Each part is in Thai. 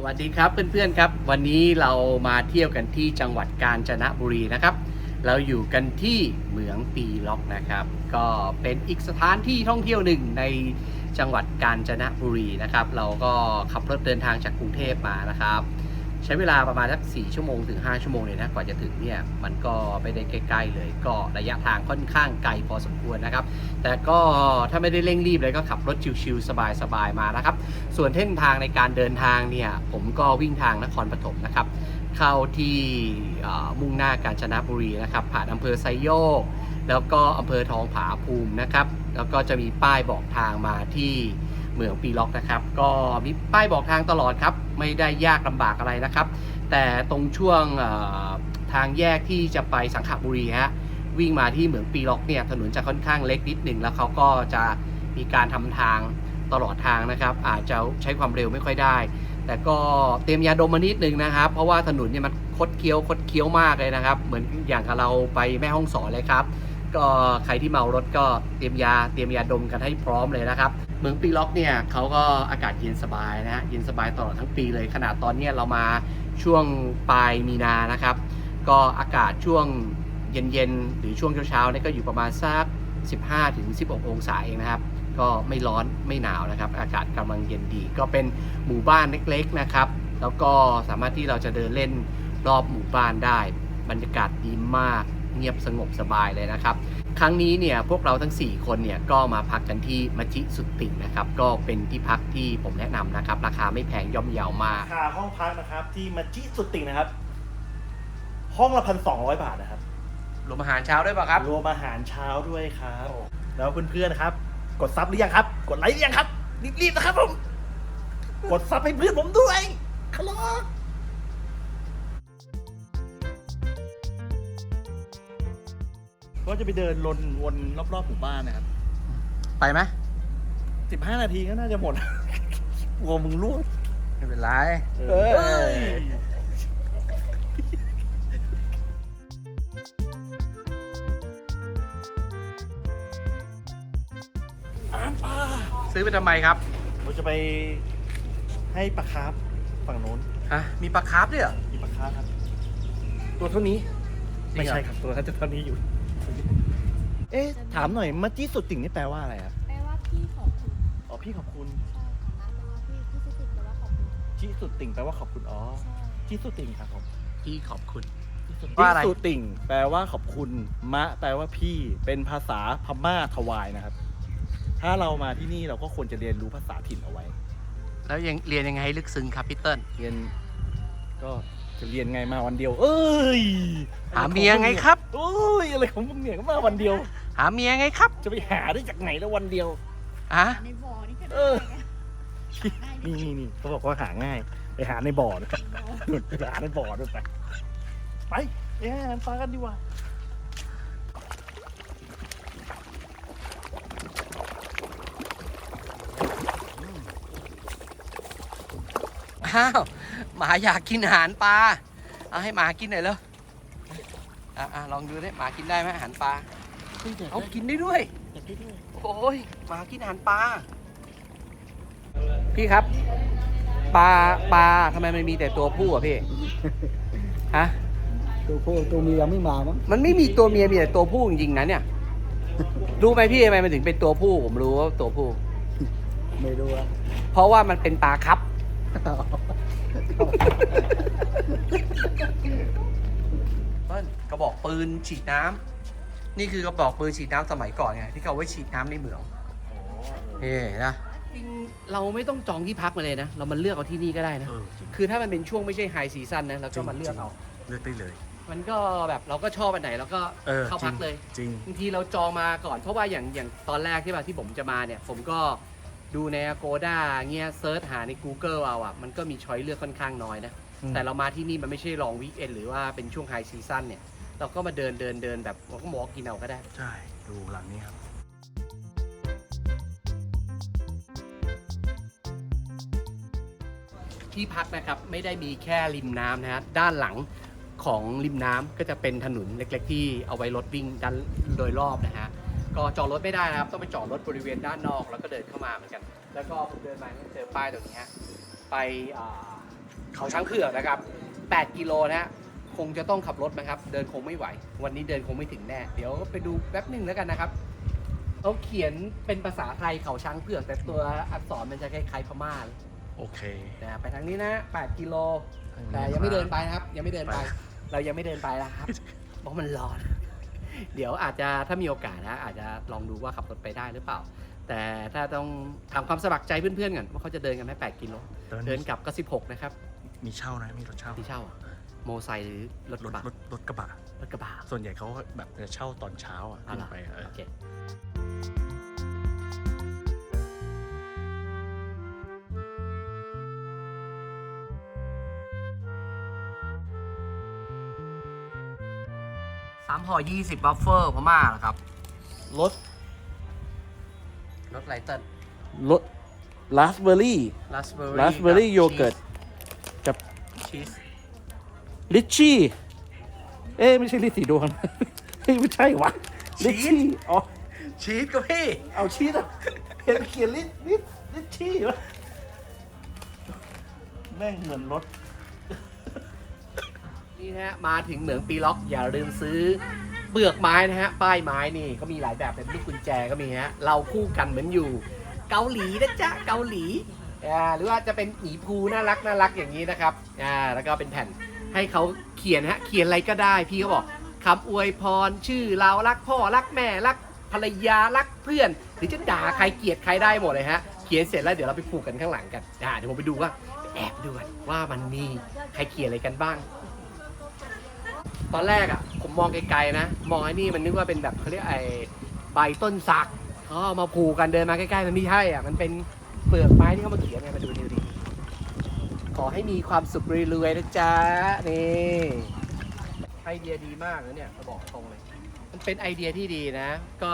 สวัสดีครับเพื่อนๆครับ วันนี้เรามาเที่ยวกันที่จังหวัดกาญจนบุรีนะครับ เราอยู่กันที่เหมืองปีล็อกนะครับ ก็เป็นอีกสถานที่ท่องเที่ยวหนึ่งในจังหวัดกาญจนบุรีนะครับ เราก็ขับรถเดินทางจากกรุงเทพมานะครับ ใช้เวลาประมาณสัก4ชั่วโมงถึง 5 ชั่วโมงเลยนะกว่าจะถึงเนี่ยมันก็ไม่ได้ใกล้ๆเลย ก็ระยะทางค่อนข้างไกลพอสมควรนะครับ แต่ก็ถ้าไม่ได้เร่งรีบเลยก็ขับรถชิวๆสบายๆมานะครับ ส่วนเส้นทางในการเดินทางเนี่ยผมก็วิ่งทางนครปฐมนะครับ เข้าที่มุ่งหน้ากาญจนบุรีนะครับ ผ่านอำเภอไซโยก แล้วก็อำเภอทองผาภูมินะครับ แล้วก็จะมีป้ายบอกทางมาที่ เมืองปีล็อกนะครับ ก็มีป้ายบอกทางตลอดครับ ไม่ได้ยากลำบากอะไรนะครับ แต่ตรงช่วงทางแยกที่จะไปสังขบุรีฮะวิ่งมาที่เหมืองปีล็อกเนี่ยถนนจะค่อนข้างเล็กนิดหนึ่งแล้วเขาก็จะมีการทำทางตลอดทางนะครับ อาจจะใช้ความเร็วไม่ค่อยได้ แต่ก็เตรียมยาดมมานิดนึงนะครับ เพราะว่าถนนเนี่ยมันคดเคี้ยวคดเคี้ยวมากเลยนะครับ เหมือนอย่างกับเราไปแม่ห้องสอนเลยครับ ก็ใครที่เมารถก็เตรียมยาเตรียมยาดมกันให้พร้อมเลยนะครับ เมืองปีล็อกเนี่ยเขาก็อากาศเย็นสบายนะฮะเย็นสบายตลอดทั้งปีเลย ขนาดตอนนี้เรามาช่วงปลายมีนานะครับ ก็อากาศช่วงเย็นๆหรือช่วงเช้าๆนี่ก็อยู่ประมาณสัก 15-16 องศาเองนะครับ ก็ไม่ร้อนไม่หนาวนะครับ อากาศกำลังเย็นดี ก็เป็นหมู่บ้านเล็กๆนะครับ แล้วก็สามารถที่เราจะเดินเล่นรอบหมู่บ้านได้ บรรยากาศดีมาก เงียบสงบสบายเลยนะครับ ครั้งนี้เนี่ยพวกเราทั้ง 4 คนเนี่ยก็มาพักกันที่มัจิสุติงนะครับ ก็เป็นที่พักที่ผมแนะนำนะครับ ราคาไม่แพงย่อมเยาวมาก ราคาห้องพักนะครับ ที่มัจิสุดติ่งนะครับ ห้องละพันสองร้อยบาทนะครับรวมอาหารเช้าด้วยป่ะครับ รวมอาหารเช้าด้วยครับ แล้วเพื่อนๆนะครับ กดซับหรือยังครับ กดไลค์หรือยังครับรีบๆนะครับผม กดซับให้เพื่อนผมด้วยคลอ ก็จะไปเดินวนวนรอบๆหมู่บ้านนะครับไปไหมสิบห้านาทีก็น่าจะหมด กลัวมึงร่วงไม่เป็นไรเอ้ยอาหารปลาซื้อไปทำไมครับเราจะไปให้ปลาคาร์ฟฝั่งโน้นฮะมีปลาคาร์ฟด้วยเหรอมีปลาคาร์ฟครับ ตัวเท่านี้จริไม่งเหรอใช่ครับ ตัวนั้นจะเท่านี้อยู่ เอ๊ะถามหน่อยมัจจิสุดติ่งนี่แปลว่าอะไรครับแปลว่าพี่ขอบคุณอ๋อพี่ขอบคุณใช่ค่ะแปลว่าพี่พี่สุดติแปลว่าขอบคุณจิสุดติ่งแปลว่าขอบคุณอ๋อใช่จิสุดติ่งครับผมพี่ขอบคุณ จิว่าอะไร สุติ่ง แปลว่าขอบคุณมะ แปลว่าพี่เป็นภาษาพม่าทวายนะครับ ถ้าเรามาที่นี่เราก็ควรจะเรียนรู้ภาษาถิ่นเอาไว้ แล้วยังเรียนยังไงให้ลึกซึ้งครับพี่เติ้ล เรียนก็จะเรียนไงมาวันเดียว เอ้ยหาเมียไงครับ โอ้ยอะไรของมึงเนี่ยก็มาวันเดียว หาเมียไงครับจะไปหาได้จากไหนแล้ววันเดียว อะในบ่อนี่ก็เอได้อไงนี่นี่นี่เขาบอกว่าหาง่าย ไปหาในบ่อนะนู่นไปหาในบ่อด้วยไปไปไปหาอาหารปลากันดีกว่าอ้าวหมาอยากกินอาหารปลาเอาให้หมากินหน่อยเลย อะอะลองดูดิหมากินได้ไหมอาหารปลาเอากินได้ด้วย โอ้ยหมากินอาหารปลา พี่ครับ ปลาปลาทำไมมันมีแต่ตัวผู้อะพี่ ฮะ ตัวผู้ตัวเมียไม่มามั้งมันไม่มีตัวเมียมีแต่ตัวผู้จริงๆนะเนี่ย รู้ไหมพี่ทำไมมันถึงเป็นตัวผู้ผมรู้ว่าตัวผู้ ไม่รู้อะเพราะว่ามันเป็นปลาครับ ปืนฉีดน้ำนี่คือกระบอกปืนฉีดน้ำสมัยก่อนไงที่เขาเอาไว้ฉีดน้ำในเหมืองเฮ้นะจริงเราไม่ต้องจองที่พักมาเลยนะ เรามาเลือกเอาที่นี่ก็ได้นะ เออจริงคือถ้ามันเป็นช่วงไม่ใช่ไฮซีซั่นนะเราก็มาเลือกเอาเลือกได้เลย มันก็แบบเราก็ชอบอันไหนเราก็เออเข้าพักเลย จริง บางทีเราจองมาก่อน เพราะว่าอย่างอย่างตอนแรกที่แบบที่ผมจะมาเนี่ย ผมก็ดูใน Agoda เงี้ยเซิร์ชหาใน Google เอาอะมันก็มีช้อยเลือกค่อนข้างน้อยนะ อืม แต่เรามาที่นี่มันไม่ใช่ลองวีคเอนหรือว่าเป็นช่วงไฮซีซั่นเนี่ย เราก็มาเดินเดินเดินแบบเราก็มองกินเอาก็ได้ ใช่ ดูหลังนี้ครับ ที่พักนะครับไม่ได้มีแค่ริมน้ำนะฮะด้านหลังของริมน้ำก็จะเป็นถนนเล็ก ๆ ที่เอาไว้รถวิ่งด้านโดยรอบนะฮะก็จอดรถไม่ได้นะครับ ต้องไปจอดรถบริเวณด้านนอก แล้วก็เดินเข้ามาเหมือนกัน แล้วก็ผมเดินมาเจอป้ายตรงนี้ฮะไปอ่าเขาช้างเผือกนะครับ 8 กิโลนะฮะ คงจะต้องขับรถนะครับ เดินคงไม่ไหว วันนี้เดินคงไม่ถึงแน่ เดี๋ยวไปดูแป๊บหนึ่งแล้วกันนะครับเขาเขียนเป็นภาษาไทยเขาช้างเผือกแต่ตัวอักษรมันจะคล้ายๆพม่าโอเคนะไปทางนี้นะ 8 กิโล แต่ยังไม่เดินไปนะครับ ยังไม่เดินไป เรายังไม่เดินไปนะครับ เพราะมันร้อน เดี๋ยวอาจจะถ้ามีโอกาสนะ อาจจะลองดูว่าขับรถไปได้หรือเปล่า แต่ถ้าต้องทำความสมัครใจเพื่อนๆก่อนว่าเขาจะเดินกันไหม8กิโล เดินกลับก็ 16 นะครับ มีเช่านะ มีรถเช่าที่เช่าอะ โมไซค์หรือรถรกถระบะรถรถกระบะรถกระบะส่วนใหญ่เขาแบบจะเช่าตอนเช้าอะอ๋อขึ้นเหรอไปเออโอเคสามห่อยี่สิบบัฟเฟอร์พม่าเหรอครับรถรถไลเติ้ลรถราสเบอร์รี่ราสเบอร์รี่ราสเบอร์รี่โยเกิร์ตกับชีส ลิชชี่ เอ๊ะไม่ใช่ลิชสีดวงเฮ้ยไม่ใช่วะลิชชี่อ๋อ ชีสก็พี่ เอาชีสอะเห็นเขียนลิชลิชลิชชี่วะแม่งเหมือนรถ นี่นะฮะมาถึงเหมืองปีล็อกอย่าลืมซื้อเปลือกไม้นะฮะ ป้ายไม้นี่ก็มีหลายแบบเป็นลูกกุญแจก็มีฮะ เราคู่กันเหมือนอยู่ เกาหลีนะจ๊ะเกาหลีอ่าหรือว่าจะเป็นหมีภูน่ารักน่ารักอย่างนี้นะครับอ่าแล้วก็เป็นแผ่น ให้เขาเขียนฮะเขียนอะไรก็ได้ พี่เขาบอกคำอวยพรชื่อเรารักพ่อรักแม่รักภรรยารักเพื่อน หรือจะด่าใครเกลียดใครได้หมดเลยฮะเขียนเสร็จแล้วเดี๋ยวเราไปผูกกันข้างหลังกันอ่าเดี๋ยวผมไปดูว่าแอบดูกันว่ามันมีใครเขียนอะไรกันบ้าง ตอนแรกอะผมมองไกลๆนะ มองไอ้นี่มันนึกว่าเป็นแบบเขาเรียกไอ้ใบต้นสักเขาเอมาผูกกันเดินมาใกล้ๆมันไม่ใช่อะมันเป็นเปลือกไม้ที่เขามาเขียนไงมาดู ขอให้มีความสุขรวยๆนะจ๊ะนี่ไอเดียดีมากนะเนี่ยเขาบอกตรงเลย มันเป็นไอเดียที่ดีนะ ก็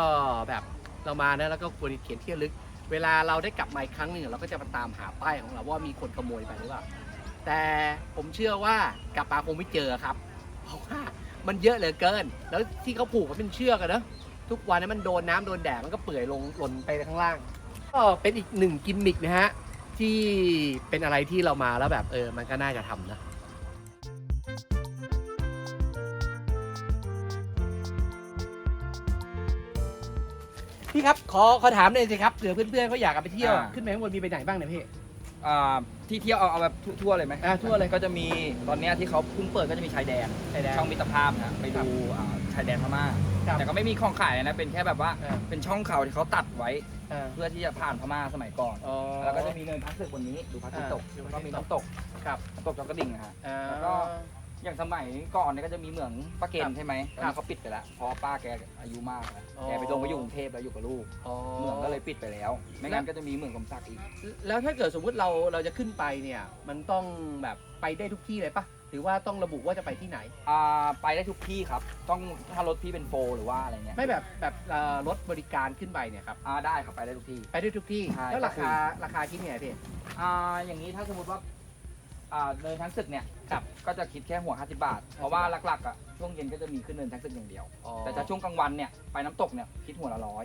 แบบเรามานะแล้วก็ควรเขียนที่ระลึก เวลาเราได้กลับมาอีกครั้งหนึ่งเราก็จะมาตามหาป้ายของเราว่ามีคนขโมยไปหรือเปล่าแต่ผมเชื่อว่ากลับมาคงไม่เจอครับ เพราะว่ามันเยอะเหลือเกิน แล้วที่เขาผูกมันเป็นเชือกอะเนะทุกวันนี้มันโดนน้ำโดนแดดมันก็เปื่อยลงหล่นไปข้างล่าง ก็เป็นอีกหนึ่งกิมมิกนะฮะ ที่เป็นอะไรที่เรามาแล้วแบบเออ มันก็น่าจะทำนะ พี่ครับ ขอขอถามหน่อยสิครับเผื่อเพื่อนๆเขาอยากกลับไปเที่ยว อ่า ขึ้นไปข้างบนมีไปไหนบ้างเนี่ยพี่ อ่าที่เที่ยวเอาเอาแบบทั่วๆเลยไหมอ่าทั่วเลย ก็จะมีตอนเนี้ยที่เขาเพิ่งเปิดก็จะมีชายแดนชายแดน ช่องมิตรภาพนะไปดูอ่าชายแดนพม่าครับแต่ก็ไม่มีของขายนะเป็นแค่แบบว่าอ่า เป็นช่องเขาที่เขาตัดไว้ อ่าเพื่อที่จะผ่านพม่าสมัยก่อน อ๋อ แล้วก็จะมีเนินพักศึกบนนี้ดูพระอาทิตย์ตกอ่า แล้วก็มีน้ำตกครับน้ำตกจอกกระดิ่งนะฮะ อ่าแล้วก็ อย่างสมัยก่อนเนี่ยก็จะมีเหมืองป้าเกครัณบฑ์ใช่ไหมตอนครันี้บเขาปิดไปแล้วเพราะป้าแกอายุมากแล้วอ๋อแกไปลงไปอยู่กรุงเทพแล้วอยู่กับลูกอ๋อเหมืองก็เลยปิดไปแล้ว ไม่งั้นก็จะมีเหมืองกรมศักดิ์อีก แล้วถ้าเกิดสมมุติเราเราจะขึ้นไปเนี่ย มันต้องแบบไปได้ทุกที่เลยปะหรือว่าต้องระบุว่าจะไปที่ไหน อ่าไปได้ทุกที่ครับ ต้องถ้ารถพี่เป็นโฟร์หรือว่าอะไรเงี้ยไม่แบบแบบเอ่อรถบริการขึ้นไปเนี่ยครับอ่าได้ครับไปได้ทุกที่ ไปได้ทุกที่ ใช่แล้วราก็คืคาอราคาคิดไงพี่อ่าอย่างนี้ถ้าสมมติว่า อ่าเดินทั้งศึกเนี่ยครับ ก็จะคิดแค่หัว 50 บาท เพราะว่าหลักๆอะช่วงเย็นก็จะมีขึ้นเดินทั้งศึกอย่างเดียวแต่ถ้าช่วงกลางวันเนี่ยไปน้ำตกเนี่ยคิดหัวละร้อย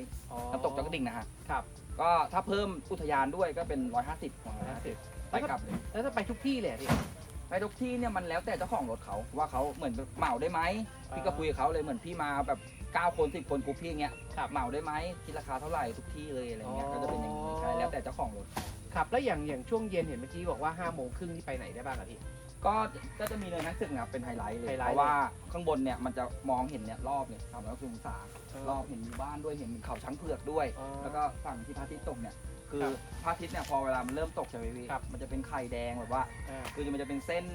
น้ำตกจักรดิ่งนะฮะครับก็ถ้าเพิ่มอุทยานด้วยก็เป็น 150หัวละ50ไปกลับเลยแล้วถ้าไปทุกที่เลยอะพี่ ไปทุกที่เนี่ยมันแล้วแต่เจ้าของรถเขาว่าเขาเหมือนเหมาได้ไหมพี่ก็คุยกับเขาเลยเหมือนพี่มาแบบ9คน10คนกรุ๊ปพี่อย่างเงี้ยเหมาได้ไหมคิดราคาเท่าไหร่ทุกที่เลยอะไรเงี้ยก็จะเป็นอย่างนี้ใช่แล้วแต่เจ้าของรถ ครับแล้วอย่างอย่างช่วงเย็นเห็นเมื่อกี้บอกว่า5้าโมงครึ่งที่ไปไหนได้บ้างอะพี่ ก็ก็จะมีเนินทั้งสึกนะครับเป็นไฮไลท์เลยไฮไลท์เพราะว่าข้างบนเนี่ยมันจะมองเห็นเนี่ยรอบเนี่ยสามร้อยองศารอบเห็นหมู่บ้านด้วยเห็นเขาช้างเผือกด้วย อ๋อแล้วก็ฝั่งที่พระอาทิตย์ตกเนี่ยคือครับพระอาทิตย์เนี่ยพอเวลามันเริ่มตกใช่ไหมพี่ครับ มันจะเป็นไข่แดงแบบว่า อ่าคือมันจะเป็นเส้น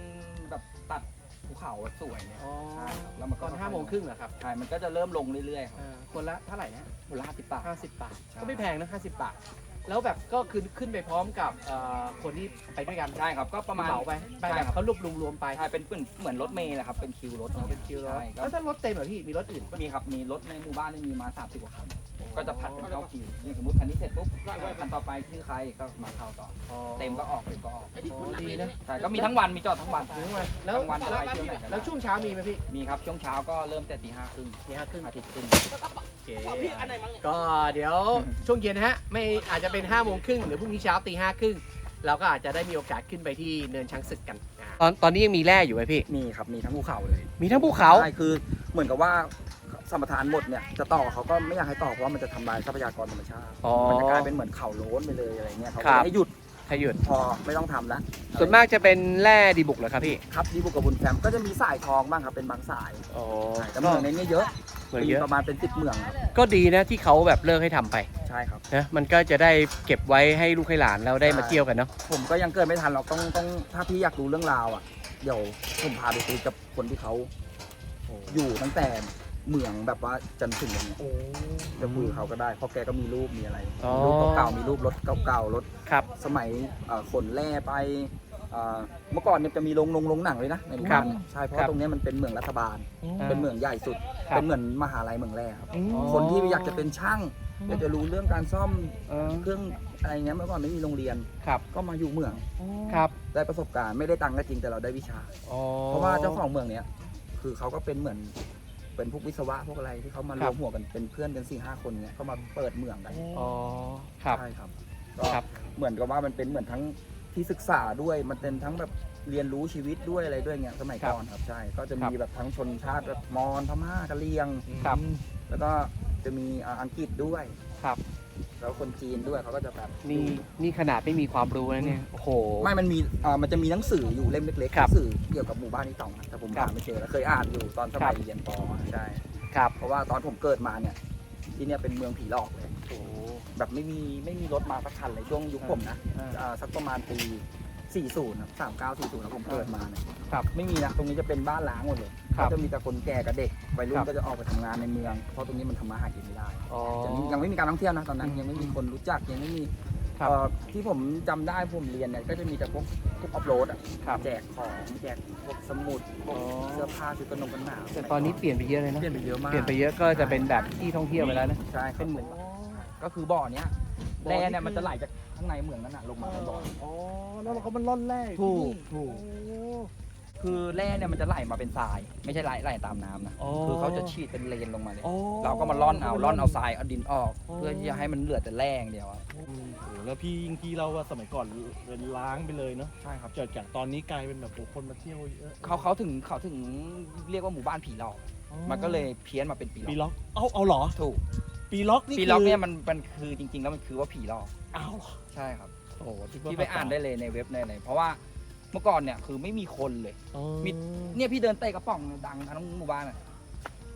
แบบตัดภูเขาสวยเนี่ยอ๋อใช่ครับแล้วมันก็ตอนห้าโมงครึ่งเหรอครับใช่มันก็จะเริ่มลงเรื่อยๆครับอ่าคนละเท่าไหร่นะมูลค่าสิบบาท ห้าสิบบาท ใช่ ก็ไม่แพงนะห้าสิบบาท แล้วแบบก็คือขึ้นไปพร้อมกับเอ่อคนที่ไปด้วยกันใช่ครับก็ประมาณ เหมาไปไปใช่แบบครับเขารวบรวมรวมไป ใช่เป็นเหมือนเหมือนรถเมล์แหละครับเป็นคิวรถเป็นคิวรถใช่ก็แล้วถ้ารถเต็มเหรอพี่มีรถอื่นปะมีครับมีรถในหมู่บ้านนี่มีมา30กว่าคัน ก็จะผัดกันเข้าคิวอย่างสมมติคันนี้เสร็จปุ๊บคันต่อไปชื่อใครก็มาเข้าต่ออ๋อเต็มก็ออกเต็มก็ออกโอ้ดีนะใช่ก็มีทั้งวันมีจอดทั้งวันถึงวันแล้วทั้งวันแล้วไปเที่ยวไหนก็ได้แล้วช่วงเช้ามีไหมพี่มีครับช่วงเช้าก็เริ่มแต่ตีห้าครึ่งมีห้าครึ่งอาทิตย์ครึ่งโอเคก็เดี๋ยวช่วงเย็นนะฮะไม่อาจจะเป็น5้าโมงครึ่งหรือพรุ่งนี้เช้าตีห้าครึ่งเราก็อาจจะได้มีโอกาสขึ้นไปที่เนินช้างศึกกันอ่าตอนตอนนี้ยังมีแร่อยู่ไหมพี่มีครับมีทั้งภูเขาเลย มีทั้งภูเขาใช่คือเหมือนกับว่า สมรทานหมดเนี่ยจะต่อเขาก็ไม่อยากให้ต่อเพราะว่ามันจะทำลายทรัพยากรธรรมชาติอ๋อ มันจะกลายเป็นเหมือนเขาโล้นไปเลยอะไรเงี้ยเขาครัก็บให้หยุดให้หยุดพอไม่ต้องทำแล้วส่วนมากจะเป็นแร่ดีบุกเหรอครับพี่ครับดีบุกกับบุญแคมป์ก็จะมีสายทองบ้างครับเป็นบางสายอ๋อใช่แต่เมืองในนี้เยอะเหมือนเยอะมีประมาณเป็นสิบเมืองครับก็ดีนะที่เขาแบบเลิกให้ทำไปใช่ครับ นะมันก็จะได้เก็บไว้ให้ลูกให้หลานแล้วได้มาใช่เที่ยวกันเนาะผมก็ยังเกิดไม่ทันเราต้องต้องถ้าพี่อยากรู้เรื่องราวอะ เดี๋ยวผมพาไปคุยกับคนที่เขาอยู่ตั้งแต่ เมืองแบบว่าจันทร์ถึงอย่างเงี้ยจะคุยกับเขาก็ได้เพราะแกก็มีรูปมีอะไรอ๋อ มีรูปเก่าๆมีรูปรถเก่าๆรถครับ สมัยเอ่อขนแร่ไปเอ่อเมื่อก่อนเนี่ยจะมีโรงโรงโรงหนังเลยนะในหมู่บ้านเนี่ยใช่เพราะครัว่าบตรงเนี้ยมันเป็นเมืองรัฐบาลเป็นเมืองใหญ่สุด ครับ เป็นเหมือนมหาลัยเมืองแร่ครับอ๋อคนที่อยากจะเป็นช่างอยากจะรู้เรื่องการซ่อมเออเครื่องอะไรเงี้ยเมื่อก่อนไม่มีโรงเรียนครับก็มาอยู่เมือง ครับได้ประสบการณ์ไม่ได้ตังค์ก็จริงแต่เราได้วิชา อ๋อเพราะว่าเจ้าของเมืองเนี้ยคือเขาก็เป็นเหมือน เป็นพวกวิศวะพวกอะไรที่เขามารวมหัวกันเป็นเพื่อนกันสี่ห้าคนเนี้ยเขามาเปิดเมืองกันอ๋อครับใช่ครับก็ครับ เหมือนกับว่ามันเป็นเหมือนทั้งที่ศึกษาด้วยมันเป็นทั้งแบบเรียนรู้ชีวิตด้วยอะไรด้วยเงี้ยสมัยก่อนครับใช่ ก็จะมีแบบทั้งชนชาติแบบมอญพม่ากะเหรี่ยง ครับ แล้วก็จะมีอ่าอังกฤษด้วย ครับ แล้วคนจีนด้วยเขาก็จะแบบนี่นี่ขนาดไม่มีความรู้นะเนี่ยโอ้โห ไม่มันมีอ่ามันจะมีหนังสืออยู่เล่มเล็กๆครับหนังสือเกี่ยวกับหมู่บ้านนี้ตองนะแต่ผมครัหาบไม่เจอแล้วเคยอ่านอยู่ตอนสครัมับยเรียนปใช่ครับเพราะว่าตอนผมเกิดมาเนี่ยที่เนี่ยเป็นเมืองผีหลอกเลย โอ้โหแบบไม่มีไม่มีรถมาสักคันเลยช่วงยุคผมนะอ่าอ่าสักประมาณปี 40นะ39 40นะผมเกิดมาเนี่ยครับ ไม่มีนะตรงนี้จะเป็นบ้านล้างหมดเลย ครับก็จะมีแต่คนแก่กับเด็กวัยรุ่ครันบก็จะออกไปทำงานในเมือง เพราะตรงนี้มันทำมาหากินไม่ได้อ๋อยังยังไม่มีการท่องเที่ยวนะตอนนั้น ยังไม่มีคนรู้จักยังไม่มีครับเอ่อที่ผมจำได้ผมเรียนเนี่ยก็จะมีแต่พวกพวกออฟโรดอะครับแจกของแจกพวกสมุดพวกอ๋อ เสื้อผ้าชุดกันนงกันหนาวแต่ตอนนี้เปลี่ยนไปเยอะเลยนะเปลี่ยนไปเยอะมาก เปลี่ยนไปเยอะก็จะเป็นแบบที่ท่องเที่ยวไปแล้วนะ ใช่ครับเป็นเหมือนก็คือบ่อเนี้ยบ่อแร่นี่เนี่ยคือ มันจะไหลจากข้างในเหมืองนั่นน่ะลงมาในบ่อ อ๋อ แล้วเราก็มันร่อนแร่อยู่ถูกที่นี่ถูก โอ้ คือแร่เนี่ยมันจะไหลมาเป็นทราย ไม่ใช่ไหลไหลตามน้ำนะอ๋อคือเขาจะฉีดเป็นเลนลงมาเลยอ๋อเราก็มาร่อนเอาร่อนเอาทรายเอาดินออกอ๋อเพื่อที่จะให้มันเหลือแต่แร่อย่างเดียวอะโอ้โหแล้วพี่ยิ่งพี่เล่าว่าสมัยก่อนเป็นล้างไปเลยเนาะใช่ครับเกิดจากตอนนี้กลายเป็นแบบโอ้คนมาเที่ยวเยอะเขาเขาถึงเขาถึงเรียกว่าหมู่บ้านผีหลอกอ๋อมันก็เลยเพี้ยนมาเป็นปีหลปีอกล็อกเอาเอาเหรอถูกปีล็อกนี่ปีล็อกคืเนี่ยมันมันคือจริง ๆ แล้วมันคือว่าผีหลอกเอาเหรอใช่ครับโอ้โหคิว่พี่ไปอ่านได้เลยในเว็บในอะไรเพราะว่า เมื่อก่อนเนี่ยคือไม่มีคนเลย อ๋อมี เนี่ยพี่เดินเตะกระป๋องดังทั้งหมู่บ้านอะ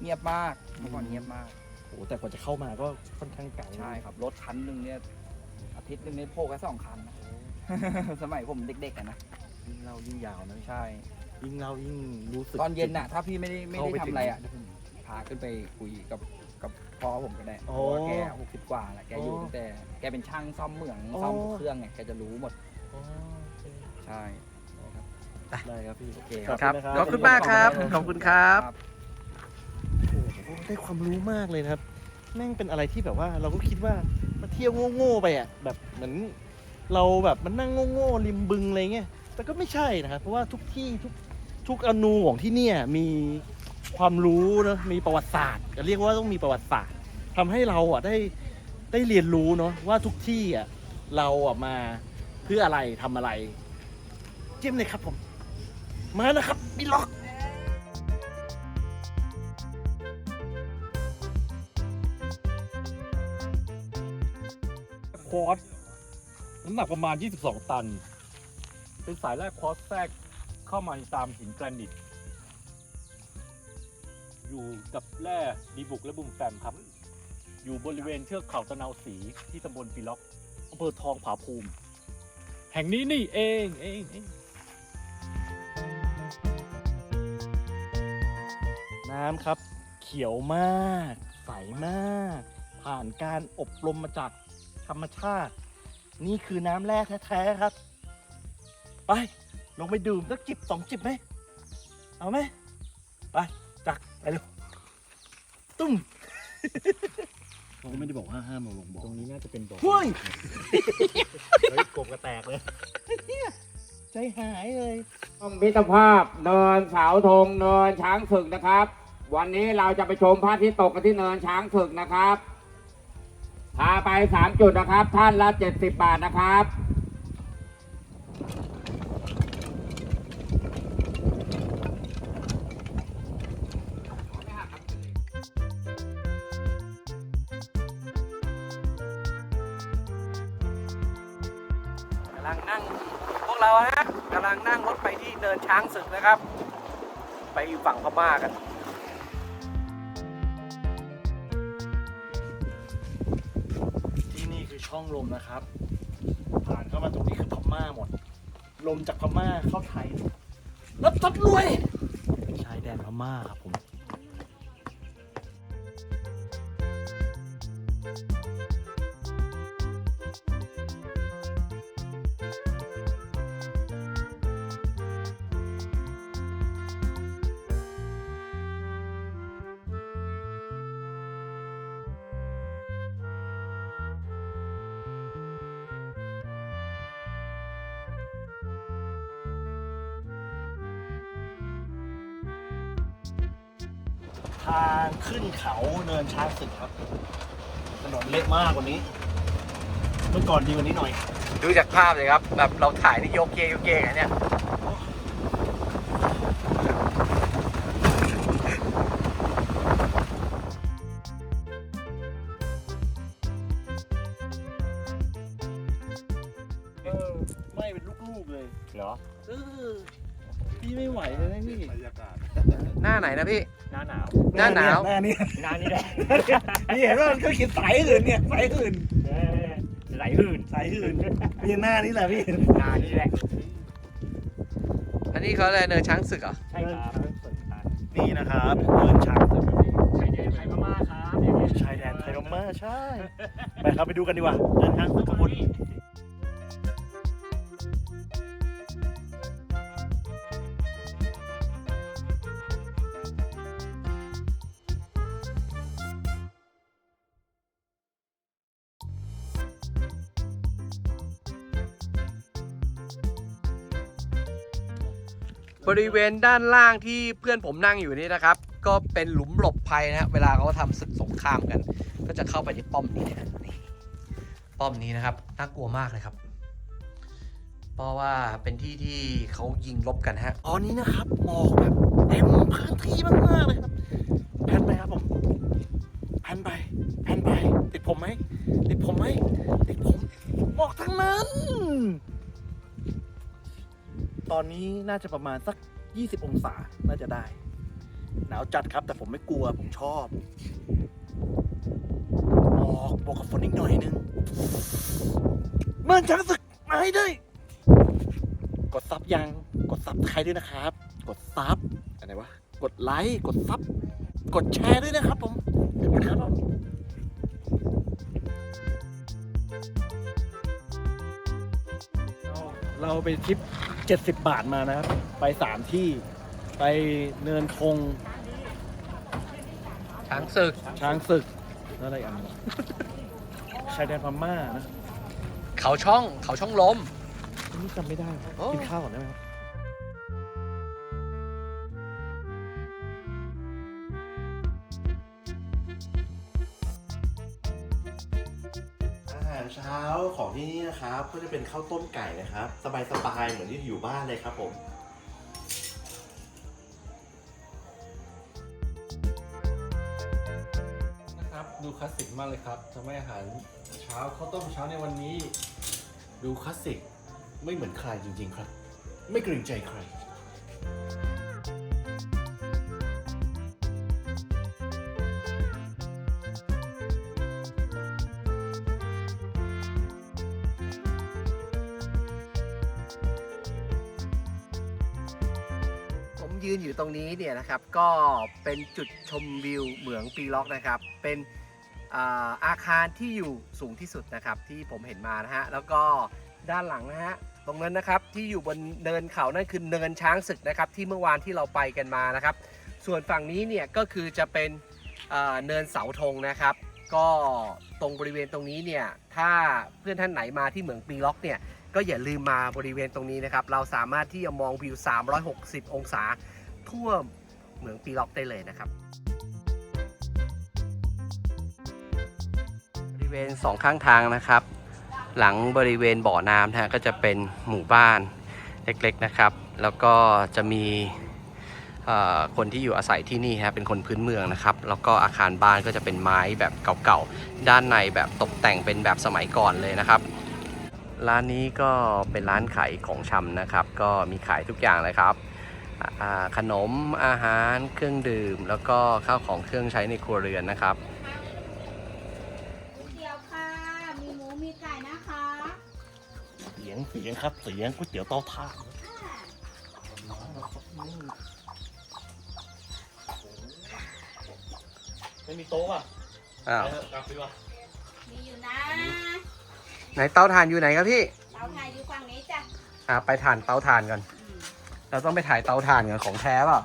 เงียบมากเมื่อก่อนเงียบมาก โอ้โหแต่กว่าจะเข้ามาก็ค่อนข้างไกลใช่ครับรถคันหนึ่งเนี่ยอาทิตย์หนึ่งเนี่ยโผล่แค่สองคันนะ สมัยผมเด็กๆอะนะยิ่งเล่ายิ่งยาวนะใช่ ยิ่งเล่ายิ่งรู้สึก ตอนเย็นน่ะ ถ้าพี่ไม่ได้ไม่ได้เข้าไปทำถึงอะไรอะเดี๋ยวผมพาขึ้นไปคุยกับกับพ่อผมก็ได้เพโอ้ราะว่าแกหกสิบกว่าแหละแกอยู่อ๋อตั้งแต่แกเป็นช่างซ่อมเหมืองอ๋อซ่อมเครื่องไงแกจะรู้หมด อ๋อโอเคใช่ ได้ครับพี่โอเคครับขอบคุณนะครับ ขอบคุณมากครับ ขอบคุณครับ โอ้โหได้ความรู้มากเลยนะครับ แม่งเป็นอะไรที่แบบว่าเราก็คิดว่ามาเที่ยวโง่ๆไปอะแบบเหมือนเราแบบมันนั่งโง่ๆริมบึงอะไรเงี้ยแต่ก็ไม่ใช่นะครับ เพราะว่าทุกที่ทุกทุกอนูของที่เนี่ยมีความรู้เนอะมีประวัติศาสตร์จะเรียกว่าต้องมีประวัติศาสตร์ทำให้เราอะได้ได้เรียนรู้เนาะว่าทุกที่อะเราอะมาเพื่ออะไรทำอะไร เจิ้มเลยครับผม มานะครับบิล็อกควอตน้ำหนักประมาณ 22 ตัน เป็นสายแรกควอตแทรกเข้ามาตามหินแกรนิต อยู่กับแร่ดีบุกและบุมแฟมครับ อยู่บริเวณเทือกเขาตะนาวสีที่ตำบลปีล็อกอำเภอทองผาภูมิ แห่งนี้นี่เองเองเอง น้ำครับ เขียวมาก ใสมาก ผ่านการอบรมมาจากธรรมชาติ นี่คือน้ำแร่แท้ๆครับ ไป ลงไปดื่มสักจิบสองจิบไหม เอาไหม ไปจักไปเร็วตุ้มเขาไม่ได้บอกว่าห้ามมาลงบ่อตรงนี้น่าจะเป็นบ่อเฮ้ยเฮ้ยกบกระแตกเลยใจหายเลยมิตรภาพเนินเสาธงเนินช้างศึกนะครับ วันนี้เราจะไปชมพระอาทิตย์ตกกันที่เนินช้างศึกนะครับ พาไปสามจุดนะครับ ท่านละเจ็ดสิบบาทนะครับกำลังนั่งพวกเราฮะกำลังนั่งรถไปที่เนินช้างศึกนะครับ ไปฝั่งพม่ากัน ช่องลมนะครับ ผ่านเข้ามาตรงนี้คือพม่าหมด ลมจากพม่าเข้าไทยรับทับรวยชายแดนพม่าครับผม ทางขึ้นเขาเนินช้างศึกครับ ถนนเล็กมากกว่านี้ เมื่อก่อนดีกว่านี้หน่อย ดูจากภาพเลยครับ แบบเราถ่ายนี่โยกเกยโยกเกยกันเนี่ย หน้าหนาว หน้านี้หน้านี้แหละนี่เห็นว่ามันก็เขียนสายอื่นเนี่ยสายอื่นเออไหลหื่นสายอื่นพี่หน้านี้แหละพี่หน้านี้แหละ อันนี้เขาอะไรเนินช้างศึกเหรอใช่ครับนี่นะครับเนินช้างศึกชายแดนไทยพม่าครับอย่างเงี้ยชายแดนไทยพม่าใช่ ไปครับไปดูกันดีกว่าเดินทางศึกขบวน บริเวณด้านล่างที่เพื่อนผมนั่งอยู่นี่นะครับ ก็เป็นหลุมหลบภัยนะฮะเวลาเขาทำศึกสงครามกัน ก็จะเข้าไปในป้อมนี้นะนี่ป้อมนี้นะครับน่ากลัวมากเลยครับ เพราะว่าเป็นที่ที่เขายิงลบกันฮะตอนนี้นะครับหมอกแบบเต็มพื้นที่มากๆเลยครับแพนไปครับผมแพนไปแพนไป ติดผมไหมติดผมไหมติดผมหมอกทั้งนั้น ตอนนี้น่าจะประมาณสัก 20 องศา น่าจะได้ หนาวจัดครับแต่ผมไม่กลัวผมชอบหมอกบวกกับฝนอีกหน่อยนึงเมื่อช้างศึกมาให้ด้วย กดซับยัง กดซับใครด้วยนะครับ กดซับอะไรวะ กดไลค์ กดซับ กดแชร์ด้วยนะครับผมขอบคุณครับผมเราไปทริป 70 บาทมานะครับ ไป 3 ที่ไปเนินคงช้างศึก ช้างศึกแล้วอะไรอีกอันหนึงชายแดนพม่านะเขาช่องเขาช่องลมอันนี้จำไม่ได้โอ้ กินข้าวก่อนได้ไหมครับ นะครับ ก็จะเป็นข้าวต้มไก่นะครับ สบายๆเหมือนที่อยู่บ้านเลยครับผมนะครับดูคลาสสิกมากเลยครับทำให้อาหารเช้าข้าวต้มเช้าในวันนี้ ดูคลาสสิกไม่เหมือนใครจริง ๆ ครับ ไม่เกรงใจใคร ตรงนี้เนี่ยนะครับก็เป็นจุดชมวิวเหมืองปีล็อกนะครับ เป็นอาคารที่อยู่สูงที่สุดนะครับที่ผมเห็นมานะฮะแล้วก็ด้านหลังนะฮะตรงนั้นนะครับที่อยู่บนเนินเขานั่นคือเนินช้างศึกนะครับที่เมื่อวานที่เราไปกันมานะครับ ส่วนฝั่งนี้เนี่ยก็คือจะเป็นเนินเสาธงนะครับ ก็ตรงบริเวณตรงนี้เนี่ยถ้าเพื่อนท่านไหนมาที่เหมืองปีล็อกเนี่ยก็อย่าลืมมาบริเวณตรงนี้นะครับ เราสามารถที่จะมองวิว 360 องศา ทั่วเหมืองปีล็อกได้เลยนะครับบริเวณสองข้างทางนะครับ หลังบริเวณบ่อน้ำนะฮะก็จะเป็นหมู่บ้านเล็กๆนะครับ แล้วก็จะมีคนที่อยู่อาศัยที่นี่ฮะเป็นคนพื้นเมืองนะครับ แล้วก็อาคารบ้านก็จะเป็นไม้แบบเก่าๆ ด้านในแบบตกแต่งเป็นแบบสมัยก่อนเลยนะครับ ร้านนี้ก็เป็นร้านขายของชำนะครับ ก็มีขายทุกอย่างเลยครับ ขนมอาหารเครื่องดื่ม แล้วก็ข้าวของเครื่องใช้ในครัวเรือนนะครับก๋วยเตี๋ยวค่ะ มีหมูมีไก่นะคะเสียงเสียงครับเสียงก๋วยเตี๋ยวเตาถ่านไม่มีโต๊ะอะอ้าวไปเถอะกลับดีกว่ามีอยู่นะ ไหนเตาถ่านอยู่ไหนครับพี่ เตาถ่านอยู่ฝั่งนี้จ้ะอ่าไปถ่านเตาถ่านกัน เราต้องไปถ่ายเตาถ่านกันของแท้เปล่า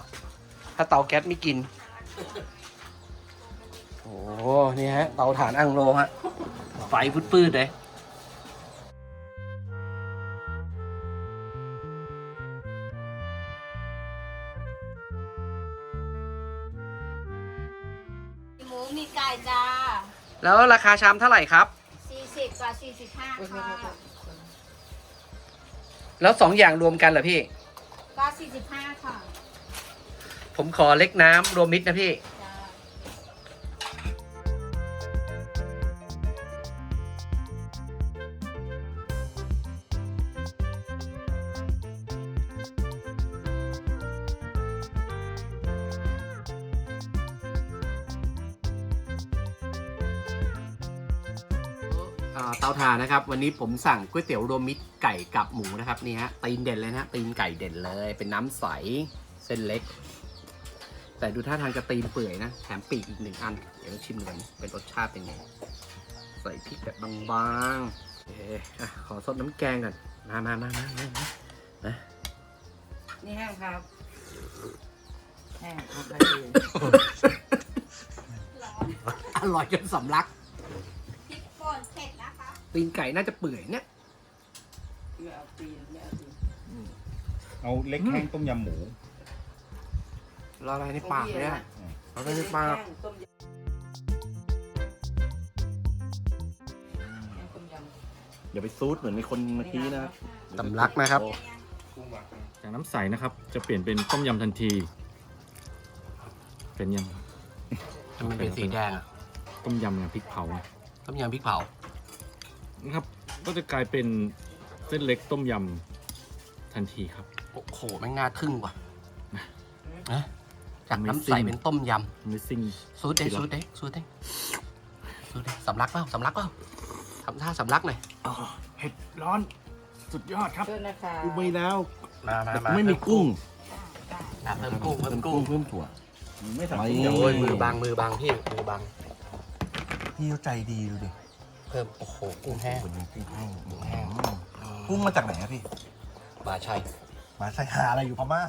ถ้าเตาแก๊สไม่กิน โอ้โหนี่ฮะ เตาถ่านอังโลฮะ ไฟพืดๆเลยมีหมูมีไก่จ้าแล้วราคาชามเท่าไหร่ครับ 40กว่า45ค่ะ แล้วสองอย่างรวมกันเหรอพี่ ก็45ค่ะ ผมขอเล็กน้ำรวมมิตรนะพี่ จ้าอ่าเตาถ่านนะครับ วันนี้ผมสั่งก๋วยเตี๋ยวรวมมิตรไก่กับหมูนะครับนี่ฮะตีนเด่นเลยนะฮะตีนไก่เด่นเลย เป็นน้ำใสเส้นเล็ก แต่ดูท่าทางจะตีนเปื่อยนะแถมปีกอีกหนึ่งอัน เดี๋ยวชิมกันเป็นรสชาติเป็นไงใส่พริกแบบบางๆโอเคอะขอซดน้ำแกงก่อนมามามามามามานะนี่แห้งครับแห้งครับได้เลยอร่อยจนสำลัก พริกป่นเผ็ดนะคะ ตีนไก่น่าจะเปื่อยเนี่ยไม่เอาตีนไม่เอาตีนเอาเล็กแห้งต้มยำหมูละลายในปากเลยอะละลายในปาก แห้งต้มยำแห้งต้มยำอย่าไปซูดเหมือนในคนเมื่อกี้นะสำลักนะครับ จากน้ำใสนะครับ จะเปลี่ยนเป็นต้มยำทันที เป็นยังมันเป็นสีแดงอะต้มยำกับพริกเผาต้มยำพริกเผา นะครับ ก็จะกลายเป็นเส้นเล็กต้มยำทันทีครับ โอ้โหไม่งน่าทึ่งว่ะนะจาก Amazing น้ำใสเป็นต้มย Amazing ำซูดเด้ซูดเด้ซูดเด้ซูดเด้สำลักเปล่าสำลักเปล่าทำท่าสำลักหน่อยเผ็ดร้อนสุดยอดครับเชิญนะคะกูไม่แล้วมามาแต่มาไม่มีกุ้งอะเพิ่มกุ้งเพิ่มเพิ่มกุ้กุ้งงเพิ่มถั่ว ไม่สั่งไม่ต้มยำโอ้ยมือบางมือบางพี่มือบางพี่เขาใจดีดูดิเพิ่มโอ้โหกุ้งแห้งวันนี้กุ้งแห้งกุ้งแห้งกุ้งมาจากไหนอะพี่ มาชัยมาใส่หาอะไรอยู่พม่า